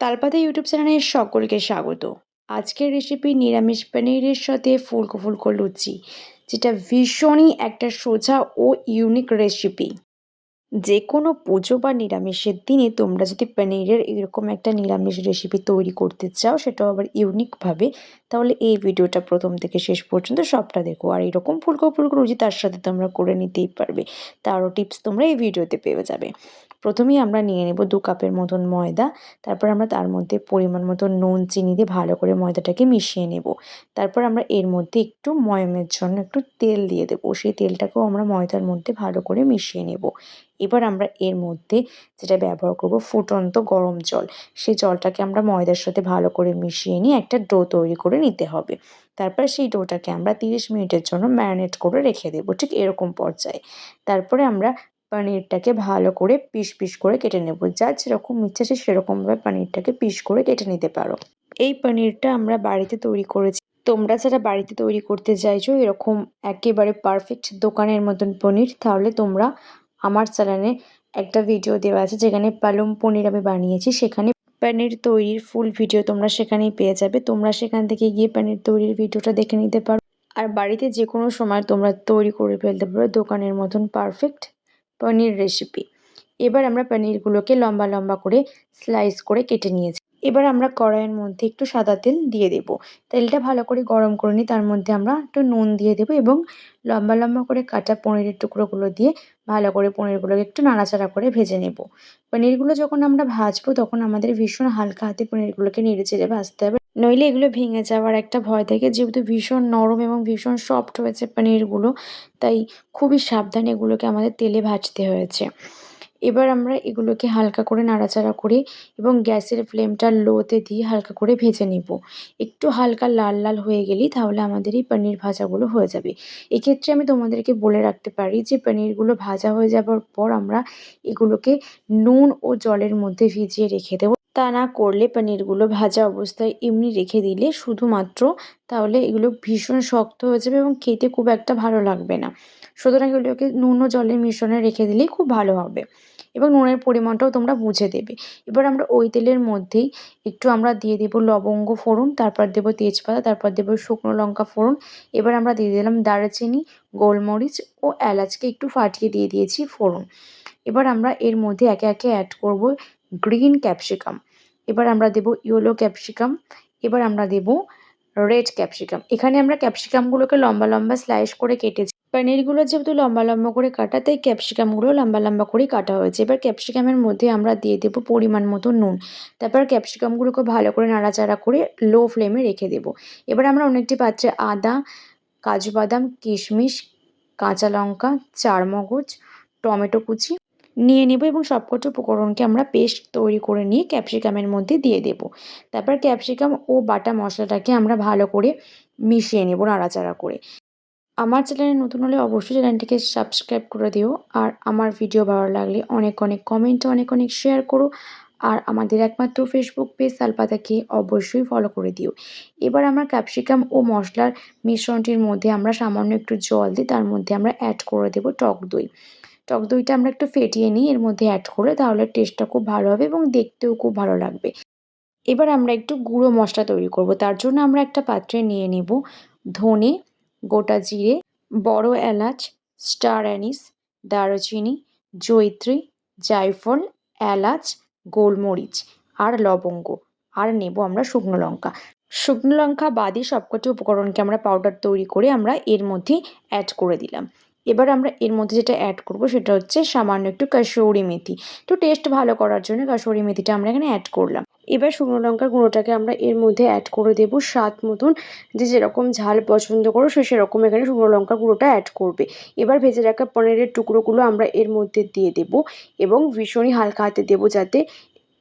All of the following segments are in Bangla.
তালপাতা ইউটিউব চ্যানেলে সকলকে স্বাগত। আজকের রেসিপি নিরামিষ পনিরের সাথে ফুলকো ফুলকো লুচি, যেটা ভীষণই একটা সোজা ও ইউনিক রেসিপি যে কোনো পুজো বা নিরামিষের দিনে তোমরা যদি পনিরের এরকম একটা নিরামিষ রেসিপি তৈরি করতে চাও, সেটাও আবার ইউনিকভাবে তাহলে এই ভিডিওটা প্রথম থেকে শেষ পর্যন্ত সবটা দেখো। আর এরকম ফুলকো ফুলকো রুচি তার সাথে তোমরা করে নিতেই পারবে। তারও টিপস তোমরা এই ভিডিওতে পেয়ে যাবে। প্রথমেই আমরা নিয়ে নেব দু কাপের মতন ময়দা, তারপর আমরা তার মধ্যে পরিমাণ মতো নুন, চিনি দিয়ে ভালো করে ময়দাটাকে মিশিয়ে নেব। তারপর আমরা এর মধ্যে একটু ময়মের জন্য একটু তেল দিয়ে দেবো, সেই তেলটাকেও আমরা ময়দার মধ্যে ভালো করে মিশিয়ে নেব। এবার আমরা এর মধ্যে যেটা ব্যবহার করব ফুটন্ত গরম জল, সেই জলটাকে আমরা ময়দার সাথে ভালো করে মিশিয়ে নিয়ে একটা ডো তৈরি করে নিতে হবে। তারপর সেই ডোটাকে আমরা তিরিশ মিনিটের জন্য ম্যারিনেট করে রেখে দেবো ঠিক এরকম পর্যায়ে। তারপরে আমরা পনিরটাকে ভালো করে পিস পিস করে কেটে নেব। যার যেরকম ইচ্ছা সে সেরকমভাবে পনিরটাকে পিস করে কেটে নিতে পারো। এই পনিরটা আমরা বাড়িতে তৈরি করেছি। তোমরা যারা বাড়িতে তৈরি করতে চাইছো এরকম একেবারে পারফেক্ট দোকানের মতন পনির, তাহলে তোমরা আমার চ্যানেলে একটা ভিডিও দেওয়া আছে যেখানে পালং পনির আমি বানিয়েছি। সেখানে পনির তৈরির ফুল ভিডিও তোমরা সেখানেই পেয়ে যাবে। তোমরা সেখান থেকে গিয়ে পনির তৈরির ভিডিওটা দেখে নিতে পারো। আর বাড়িতে যে কোনো সময় তোমরা তৈরি করে ফেলতে পারো। দোকানের মতন পারফেক্ট পনির রেসিপি এবার আমরা পনিরগুলোকে লম্বা লম্বা করে স্লাইস করে কেটে নিয়েছি। এবার আমরা কড়াইয়ের মধ্যে একটু সাদা তেল দিয়ে দেব। তেলটা ভালো করে গরম করে নিই তার মধ্যে আমরা একটু নুন দিয়ে দেবো এবং লম্বা লম্বা করে কাটা পনিরের টুকরোগুলো দিয়ে ভালো করে পনিরগুলোকে একটু নাড়াচাড়া করে ভেজে নেব। পনিরগুলো যখন আমরা ভাজবো তখন আমাদের ভীষণ হালকা হাতে পনিরগুলোকে নেড়ে চেড়ে ভাজতে হবে। নইলে এগুলো ভেঙে যাওয়ার একটা ভয় থাকে। যেহেতু ভীষণ নরম এবং ভীষণ সফট হয়েছে পনিরগুলো, তাই খুবই সাবধানে এগুলোকে আমাদের তেলে ভাজতে হয়েছে। এবার আমরা এগুলোকে হালকা করে নাড়াচাড়া করে এবং গ্যাসের ফ্লেমটা লোতে দিয়ে হালকা করে ভেজে নেব। একটু হালকা লাল লাল হয়ে গেলেই তাহলে আমাদের এই পনির ভাজাগুলো হয়ে যাবে। এক্ষেত্রে আমি তোমাদেরকে বলে রাখতে পারি যে, পনিরগুলো ভাজা হয়ে যাবার পর আমরা এগুলোকে নুন ও জলের মধ্যে ভিজিয়ে রেখে দেবো। তা না করলে পনিরগুলো ভাজা অবস্থায় এমনি রেখে দিলে শুধুমাত্র তাহলে এগুলো ভীষণ শক্ত হয়ে যাবে এবং খেতে খুব একটা ভালো লাগবে না। সুতরাং এগুলোকে নুন ও জলের মিশ্রণে রেখে দিলেই খুব ভালো হবে এবং নুনের পরিমাণটাও তোমরা বুঝে দেবে। এবার আমরা ওই তেলের মধ্যেই একটু আমরা দিয়ে দেবো লবঙ্গ ফোড়ন, তারপর দেবো তেজপাতা, তারপর দেবো শুকনো লঙ্কা ফোড়ন, এবার আমরা দিয়ে দিলাম দারচিনি, গোলমরিচ ও এলাচকে একটু ফাটিয়ে দিয়ে দিয়েছি ফোড়ন। এবার আমরা এর মধ্যে একে একে অ্যাড করব গ্রিন ক্যাপসিকাম। এবার আমরা দেব ইয়েলো ক্যাপসিকাম, এবার আমরা দেব রেড ক্যাপসিকাম। এখানে আমরা ক্যাপসিকামগুলোকে লম্বা লম্বা স্লাইস করে কেটেছি। পনিরগুলো যেহেতু লম্বা লম্বা করে কাটা, তাই ক্যাপসিকামগুলো লম্বা লম্বা করে কাটা হয়েছে। এবার ক্যাপসিকামের মধ্যে আমরা দিয়ে দেবো পরিমাণ মতো নুন। তারপর ক্যাপসিকামগুলোকে ভালো করে নাড়াচাড়া করে লো ফ্লেমে রেখে দেবো। এবার আমরা অনেকটি পাত্রে আদা, কাজু বাদাম, কিশমিশ, কাঁচা লঙ্কা, চারমগজ, টমেটো কুচি নিয়ে নেব এবং সবকটি উপকরণকে আমরা পেস্ট তৈরি করে নিয়ে ক্যাপসিকামের মধ্যে দিয়ে দেব। তারপর ক্যাপসিকাম ও বাটা মশলাটাকে আমরা ভালো করে মিশিয়ে নেব নাড়াচাড়া করে। আমার চ্যানেলে নতুন হলে অবশ্যই চ্যানেলটিকে সাবস্ক্রাইব করে দিও আর আমার ভিডিও ভালো লাগলে অনেক অনেক কমেন্ট, অনেক অনেক শেয়ার করো আর আমাদের একমাত্র ফেসবুক পেজ তালপাতাকে অবশ্যই ফলো করে দিও। এবার আমরা ক্যাপসিকাম ও মশলার মিশ্রণটির মধ্যে আমরা সামান্য একটু জল দিই তার মধ্যে আমরা অ্যাড করে দেব টক দই। টক দইটা আমরা একটু ফেটিয়ে নিই, এর মধ্যে অ্যাড করে তাহলে টেস্টটা খুব ভালো হবে এবং দেখতেও খুব ভালো লাগবে। এবার আমরা একটু গুঁড়ো মশলা তৈরি করব, তার জন্য আমরা একটা পাত্রে নিয়ে নেব ধনে, গোটা জিরে, বড় এলাচ স্টার অ্যানিস দারুচিনি জৈত্রী জায়ফল, এলাচ, গোলমরিচ আর লবঙ্গ। আর নেব আমরা শুকনো লঙ্কা। শুকনো লঙ্কা বাদে সবকটি উপকরণকে আমরা পাউডার তৈরি করে আমরা এর মধ্যে অ্যাড করে দিলাম। এবার আমরা এর মধ্যে যেটা অ্যাড করব সেটা হচ্ছে সামান্য একটু কাসৌরি মেথি। একটু টেস্ট ভালো করার জন্য কাসৌরি মেথিটা আমরা এখানে অ্যাড করলাম। এবার শুকনো লঙ্কার গুঁড়োটাকে আমরা এর মধ্যে অ্যাড করে দেবো স্বাদ মতন। যে যেরকম ঝাল পছন্দ করো সে সেরকম এখানে শুকনো লঙ্কার গুঁড়োটা অ্যাড করবে। এবার ভেজে রাখা পনিরের টুকরোগুলো আমরা এর মধ্যে দিয়ে দেবো এবং ভীষণই হালকা হাতে দেবো যাতে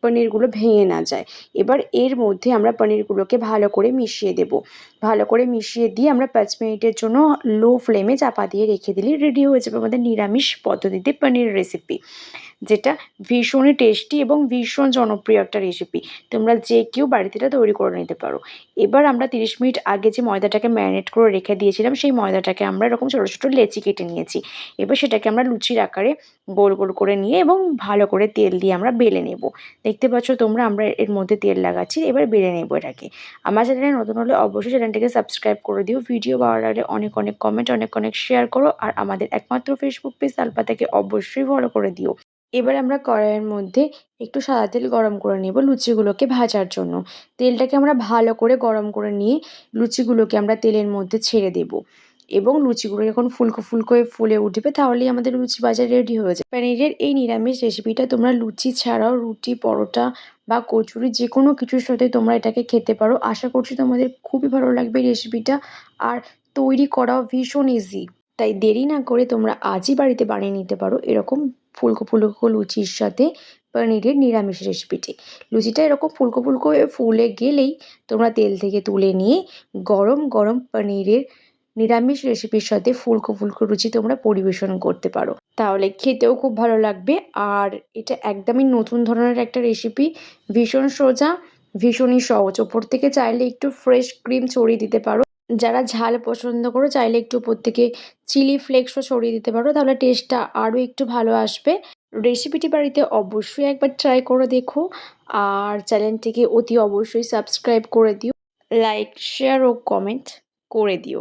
পনিরগুলো ভেঙে না যায়। এবার এর মধ্যে আমরা পনিরগুলোকে ভালো করে মিশিয়ে দেব। ভালো করে মিশিয়ে দিয়ে আমরা পাঁচ মিনিটের জন্য লো ফ্লেমে চাপা দিয়ে রেখে দিলে রেডি হয়ে যাবে আমাদের নিরামিষ পদ্ধতিতে পনির রেসিপি যেটা ভীষণই টেস্টি এবং ভীষণ জনপ্রিয় একটা রেসিপি তোমরা যে কেউ বাড়িতে এটা তৈরি করে নিতে পারো। এবার আমরা তিরিশ মিনিট আগে যে ময়দাটাকে ম্যারিনেট করে রেখে দিয়েছিলাম, সেই ময়দাটাকে আমরা এরকম ছোটো ছোটো লেচি কেটে নিয়েছি। এবার সেটাকে আমরা লুচির আকারে গোল গোল করে নিয়ে এবং ভালো করে তেল দিয়ে আমরা বেলে নেব। দেখতে পাচ্ছ তোমরা, আমরা এর মধ্যে তেল লাগাচ্ছি, এবার বেলে নেব এটাকে। আমার চ্যানেলে নতুন হলে অবশ্যই চ্যানেলটাকে সাবস্ক্রাইব করে দিও। ভিডিও ভালো লাগলে অনেক অনেক কমেন্ট অনেক অনেক শেয়ার করো। আর আমাদের একমাত্র ফেসবুক পেজ তালপাতাকে অবশ্যই ফলো করে দিও। এবার আমরা কড়াইয়ের মধ্যে একটু সাদা তেল গরম করে নেব লুচিগুলোকে ভাজার জন্য। তেলটাকে আমরা ভালো করে গরম করে নিয়ে লুচিগুলোকে আমরা তেলের মধ্যে ছেড়ে দেব। এবং লুচিগুলো যখন ফুলকো ফুলকো হয়ে ফুলে উঠবে তাহলেই আমাদের লুচি ভাজা রেডি হয়ে যায় পনিরের এই নিরামিষ রেসিপিটা তোমরা লুচি ছাড়াও রুটি, পরোটা বা কচুরি যে কোনো কিছুর সাথে তোমরা এটাকে খেতে পারো। আশা করছি তোমাদের খুবই ভালো লাগবে রেসিপিটা আর তৈরি করাও ভীষণ ইজি তাই দেরি না করে তোমরা আজই বাড়িতে বানিয়ে নিতে পারো এরকম ফুলকো ফুলকো লুচির সাথে পনিরের নিরামিষ রেসিপিটি লুচিটা এরকম ফুলকো ফুলকো ফুলে গেলেই তোমরা তেল থেকে তুলে নিয়ে গরম গরম পনিরের নিরামিষ রেসিপির সাথে ফুলকো ফুলকো লুচি তোমরা পরিবেশন করতে পারো। তাহলে খেতেও খুব ভালো লাগবে। আর এটা একদমই নতুন ধরনের একটা রেসিপি ভীষণ সোজা, ভীষণই সহজ। ওপর থেকে চাইলে একটু ফ্রেশ ক্রিম ছড়িয়ে দিতে পারো। যারা ঝাল পছন্দ করো, চাইলে একটু উপর থেকে চিলি ফ্লেক্সও ছড়িয়ে দিতে পারো, তাহলে টেস্টটা আরও একটু ভালো আসবে। রেসিপিটি বাড়িতে অবশ্যই একবার ট্রাই করে দেখো, আর চ্যানেলটিকে অতি অবশ্যই সাবস্ক্রাইব করে দিও লাইক শেয়ার ও কমেন্ট করে দিও।